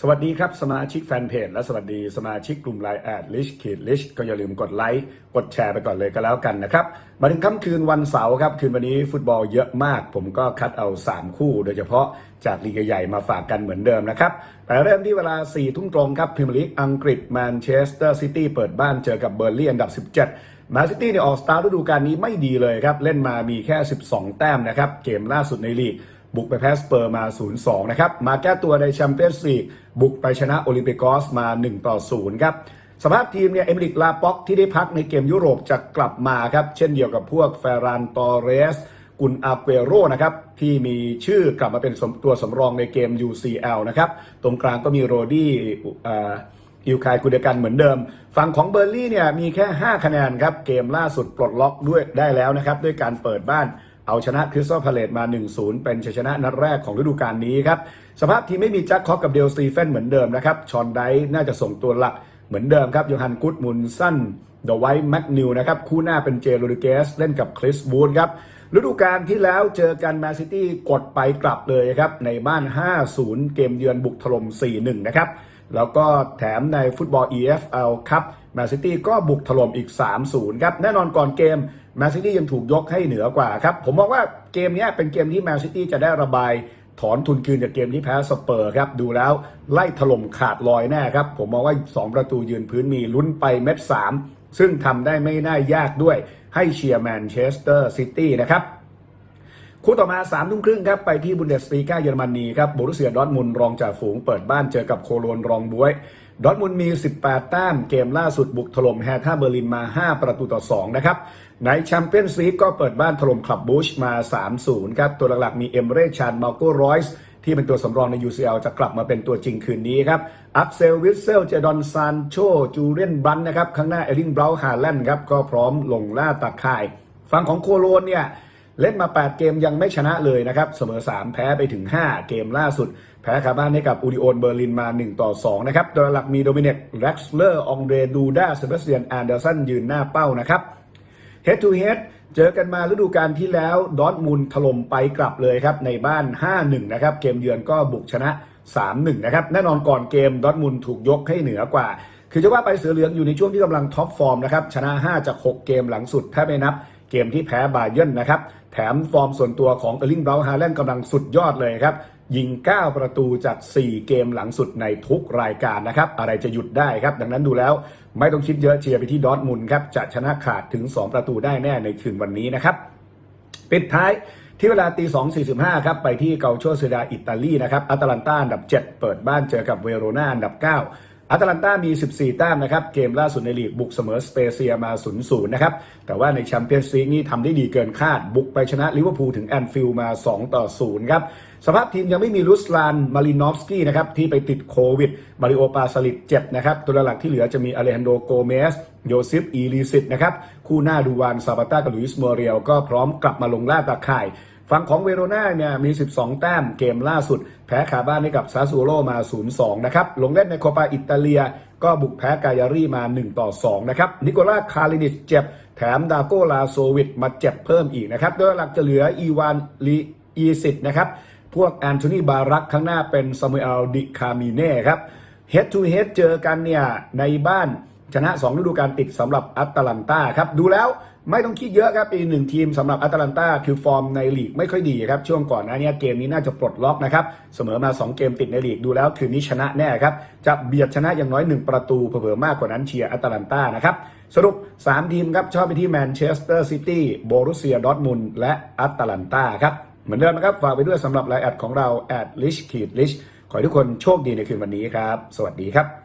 สวัสดีครับ สมาชิกแฟนเพจและสวัสดีสมาชิกกลุ่มไลน์แอดลิชขีดลิชก็อย่าลืมกดไลค์กดแชร์ไปก่อนเลยก็แล้วกันนะครับ มาถึงค่ำคืนวันเสาร์ครับ คืนวันนี้ฟุตบอลเยอะมาก ผมก็คัดเอา 3 คู่ โดยเฉพาะจากลีกใหญ่มาฝากกันเหมือนเดิมนะครับแต่เริ่มที่เวลา 4 ทุ่มตรงครับพรีเมียร์ลีกอังกฤษแมนเชสเตอร์ซิตี้เปิดบ้านเจอกับเบอร์ลี่อันดับ 17มนซิตี้เนี่ยออกสตาร์ฤดูกาลนี้ไม่ดีเลยครับ เล่นมามีแค่ 12 แต้มนะครับ เกมล่าสุดในลีก บุกไปแพ้สเปอร์มา 0-2 นะครับ มาแก้ตัวในแชมเปี้ยนส์ลีกบุกไปชนะโอลิมปิกอสมา 1-0 ครับสภาพทีมเนี่ยเอมิลิกลาป็อกที่ได้พักในเกมยุโรปจะกลับมาครับ เช่นเดียวกับพวกเฟรานตอเรสกุนอาเกโรนะครับ ที่มีชื่อกลับมาเป็นตัวสำรองในเกม UCL นะครับ ตรงกลางก็มีโรดี้อิวคายกุเดกันเหมือนเดิม ฝั่งของเบอร์ลี่เนี่ยมีแค่ 5 คะแนนครับ เกมล่าสุดปลดล็อกด้วยได้แล้วนะครับ ด้วยการเปิดบ้าน เอาชนะคริสตัลพาเลตมา 1-0 เป็นชัยชนะนัดแรกของฤดูกาลนี้ครับ สภาพทีมไม่มีแจ็คคอกกับเดลสตีเฟนเหมือนเดิมนะครับ ชอนไดน่าจะส่งตัวหลักเหมือนเดิมครับโยฮันกุดมุนสั้นเดอไวท์แม็กนิวนะครับ คู่หน้าเป็นเจโรดิเกส เล่นกับคริสบูนครับ ฤดูกาลที่แล้วเจอกันแมนซิตี้กดไปกลับเลยครับ ในบ้าน 5-0 เกมเยือนบุกถล่ม 4-1 นะครับ แล้วก็แถมในฟุตบอล EFL ครับแมนซิตี้ก็บุกถล่มอีก 3-0 ครับ แน่นอนก่อนเกม แมนซิตี้ยังถูกยกให้เหนือกว่าครับ ผมมองว่าเกมนี้เป็นเกมที่แมนซิตี้จะได้ระบายถอนทุนคืนจากเกมที่แพ้สเปอร์ครับ ดูแล้วไล่ถล่มขาดลอยแน่ครับ ผมมองว่า 2 ประตูยืนพื้นมีลุ้นไปเม็ด 3 ซึ่งทำได้ไม่น่ายากด้วยให้เชียร์แมนเชสเตอร์ซิตี้นะครับคู่ต่อมา3ามทุ่มครึ่งครับ ไปที่บุนเดสลีกาเยอรมนีครับ โบรุเซียดอร์ทมุนรองจากฝูงเปิดบ้านเจอกับโคโลนรองบวย ดอทมุนมี 18 แต้มเกมล่าสุดบุกถล่มแฮท่าเบอร์ลินมา 5 ประตูต่อ 2 นะครับ ในแชมเปี้ยนส์ลีกก็เปิดบ้านถล่มคลับบูชมา 3-0 ครับ ตัวหลักๆมีเอมเรชานมาโกรอยส์ที่เป็นตัวสำรองใน UCL จะกลับมาเป็นตัวจริงคืนนี้ครับ อักเซลวิสเซล เจดอนซานโช จูเรียนบันนะครับ ข้างหน้าเอลิงเบราวฮาแลนด์ครับ ก็พร้อมลงล่าตาข่าย ฝั่งของโคโลนเนี่ย เล่นมา 8 เกมยังไม่ชนะเลยนะครับ เสมอ 3 แพ้ไปถึง 5 เกมล่าสุด แพ้คาบ้านให้กับอูดิโอนเบอร์ลินมา 1 ต่อ 2 นะครับโดยหลักมีโดมิเนกแร็กซ์เลอร์ องเดรดูด้าเซบาสเตียนแอนเดอร์สันยืนหน้าเป้านะครับ Head to Head เจอกันมาฤดูกาลที่แล้วดอทมุนด์ถล่มไปกลับเลยครับ ในบ้าน 5-1 นะครับ เกมเยือนก็บุกชนะ 3-1 นะครับ แน่นอนก่อนเกมดอทมุนด์ถูกยกให้เหนือกว่า คือจะว่าไปเสือเหลืองอยู่ในช่วงที่กำลังท็อปฟอร์มนะครับ ชนะ 5 จาก 6 เกมหลังสุด ถ้าไม่นับ เกมที่แพ้บาเยิร์นนะครับ แถมฟอร์มส่วนตัวของเออร์ลิงบราวน์ฮาแลนด์กำลังสุดยอดเลยครับ ยิง 9 ประตูจาก 4 เกมหลังสุดในทุกรายการนะครับ อะไรจะหยุดได้ครับ ดังนั้นดูแล้วไม่ต้องคิดเยอะเชียร์ไปที่ดอทมุนครับ จะชนะขาดถึง 2 ประตูได้แน่ในคืนวันนี้นะครับ ปิดท้ายที่เวลาตี 2.45 ครับ ไปที่เกาโชเซดาอิตาลีนะครับอัตแลนตาอันดับ 7 เปิดบ้านเจอกับเวโรนาอันดับ 9 อัตแลนตามี 14 แต้มนะครับ เกมล่าสุดในลีกบุกเสมอสเปเซียมา 0-0 นะครับ แต่ว่าในแชมเปี้ยนส์ลีกนี่ทำได้ดีเกินคาด บุกไปชนะลิเวอร์พูลถึงแอนฟิลด์มา 2-0 ครับ สภาพทีมยังไม่มีลุสลานมารินอฟสกี้นะครับ ที่ไปติดโควิด มาริโอปาสลิดเจ็บนะครับ ตัวหลักที่เหลือจะมีอเลฮันโดโกเมสโยซิฟอีลิซิตนะครับ คู่หน้าดูวานซาบาต้ากับลุยส์โมเรียลก็พร้อมกลับมาลงล่าตาข่าย ฝั่งของเวโรนาเนี่ยมี 12 แต้มเกมล่าสุด แพ้ขาบ้านให้กับซาซูโรมา 0-2 นะครับ ลงเล่นในโคปาอิตาเลีย ก็บุกแพ้กายารีมา1ต่อ2นะครับ นิโคล่าคารินิชเจ็บ แถมดาโกลาโซวิตมาเจ็บเพิ่มอีกนะครับ โดยหลักจะเหลืออีวานลีอีซิตนะครับ พวกแอนโทนีบารักข้างหน้าเป็นซามูเอลดิคามิเน่ครับ Head to Head เจอกันเนี่ยในบ้านชนะ 2 ฤดูกาลติดสำหรับอัตแลนตาครับ ดูแล้ว ไม่ต้องคิดเยอะครับ อีกหนึ่งทีมสำหรับอัตแลนตาคือฟอร์มในลีกไม่ค่อยดีครับ ช่วงก่อนหน้านี้เกมนี้น่าจะปลดล็อกนะครับ เสมอมา 2 เกมติดในลีกดูแล้วคืนนี้ชนะแน่ครับ จะเบียดชนะอย่างน้อย 1 ประตูเผื่อมากกว่านั้นเชียร์อัตแลนตานะครับ สรุป 3 ทีมครับ ชอบไปที่แมนเชสเตอร์ซิตี้โบรุเซียดอร์ทมุนและอัตแลนตาครับเหมือนเดิมนะครับ ฝากไปด้วยสำหรับไลน์แอดของเราแอดลิชขีดลิชขอให้ทุกคนโชคดีในคืนวันนี้ครับ สวัสดีครับ